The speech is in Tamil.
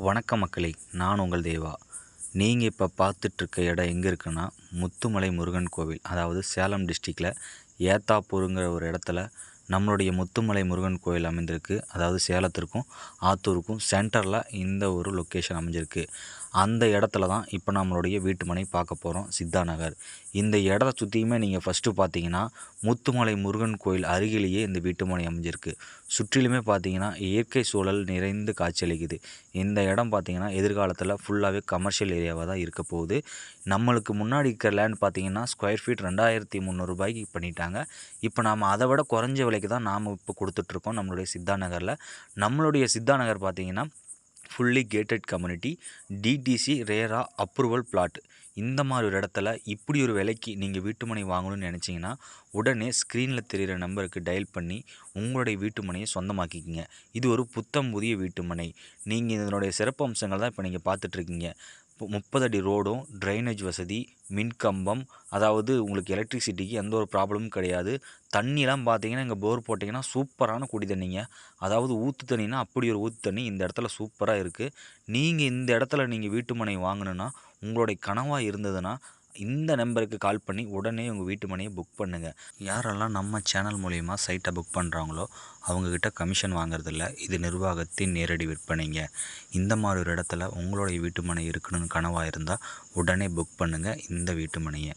வணக்கம் மக்களே நான் உங்கள் தேவா. நீங்கள் இப்போ பார்த்துட்ருக்க இடம் எங்கே இருக்குன்னா முத்துமலை முருகன் கோவில் அதாவது சேலம் டிஸ்ட்ரிக்டில் ஏத்தாப்பூருங்கிற ஒரு இடத்துல நம்மளுடைய முத்துமலை முருகன் கோயில் அமைந்திருக்கு. அதாவது சேலத்திற்கும் ஆத்தூருக்கும் சென்டரில் இந்த ஒரு லொக்கேஷன் அமைஞ்சிருக்கு. அந்த இடத்துல தான் இப்போ நம்மளுடைய வீட்டு மனை பார்க்க போகிறோம் சித்தா நகர். இந்த இடத்த சுற்றியுமே நீங்கள் ஃபஸ்ட்டு பார்த்தீங்கன்னா முத்துமலை முருகன் கோயில் அருகிலேயே இந்த வீட்டு மனை அமைஞ்சிருக்கு. சுற்றிலுமே பார்த்தீங்கன்னா இயற்கை சூழல் நிறைந்து காட்சியளிக்குது. இந்த இடம் பார்த்தீங்கன்னா எதிர்காலத்தில் ஃபுல்லாகவே கமர்ஷியல் ஏரியாவாக தான் இருக்க போகுது. நம்மளுக்கு முன்னாடி இருக்கிற லேண்ட் பார்த்தீங்கன்னா ஸ்கொயர் ஃபீட் ரெண்டாயிரத்தி முந்நூறுபாய்க்கு பண்ணிட்டாங்க. இப்போ நாம் அதை விட குறைஞ்ச விலை விலைக்கு தான் நாம் இப்போ கொடுத்துட்ருக்கோம் நம்மளுடைய சித்தா நகரில். நம்மளுடைய சித்தா நகர் பார்த்தீங்கன்னா fully gated community DTC RERA approval plot இந்த மாதிரி ஒரு இடத்துல இப்படி ஒரு விலைக்கு நீங்கள் வீட்டுமனை வாங்கணும்னு நினச்சிங்கன்னா உடனே ஸ்க்ரீனில் தெரிகிற நம்பருக்கு டயல் பண்ணி உங்களுடைய வீட்டுமனையை சொந்தமாக்கிக்கிங்க. இது ஒரு புத்தம் புதிய வீட்டுமனை நீங்கள் இதனுடைய சிறப்பு அம்சங்கள் தான் இப்போ நீங்கள் பார்த்துட்ருக்கீங்க முப்பது அடி ரோடும் ட்ரைனேஜ் வசதி மின்கம்பம் அதாவது உங்களுக்கு எலக்ட்ரிசிட்டிக்கு எந்த ஒரு ப்ராப்ளமும் கிடையாது. தண்ணியெலாம் பார்த்தீங்கன்னா இங்கே போர் போட்டிங்கன்னா சூப்பரான குடி தண்ணிங்க. அதாவது ஊற்று தண்ணினா அப்படி ஒரு ஊற்று தண்ணி இந்த இடத்துல சூப்பராக இருக்குது நீங்கள் இந்த இடத்துல நீங்கள் வீட்டு மனை வாங்கணுன்னா உங்களுடைய கனவாக இருந்ததுன்னா இந்த நம்பருக்கு கால் பண்ணி உடனே உங்கள் வீட்டு மனையை புக் பண்ணுங்கள் யாரெல்லாம் நம்ம சேனல் மூலயமா சைட்டை புக் பண்ணுறாங்களோ அவங்கக்கிட்ட கமிஷன் வாங்குறதில்ல இது நிர்வாகத்தின் நேரடி விற்பனைங்க. இந்த மாதிரி ஒரு இடத்துல உங்களுடைய வீட்டு மனை இருக்கணும்னு கனவாக இருந்தால் உடனே புக் பண்ணுங்கள் இந்த வீட்டு மனையை.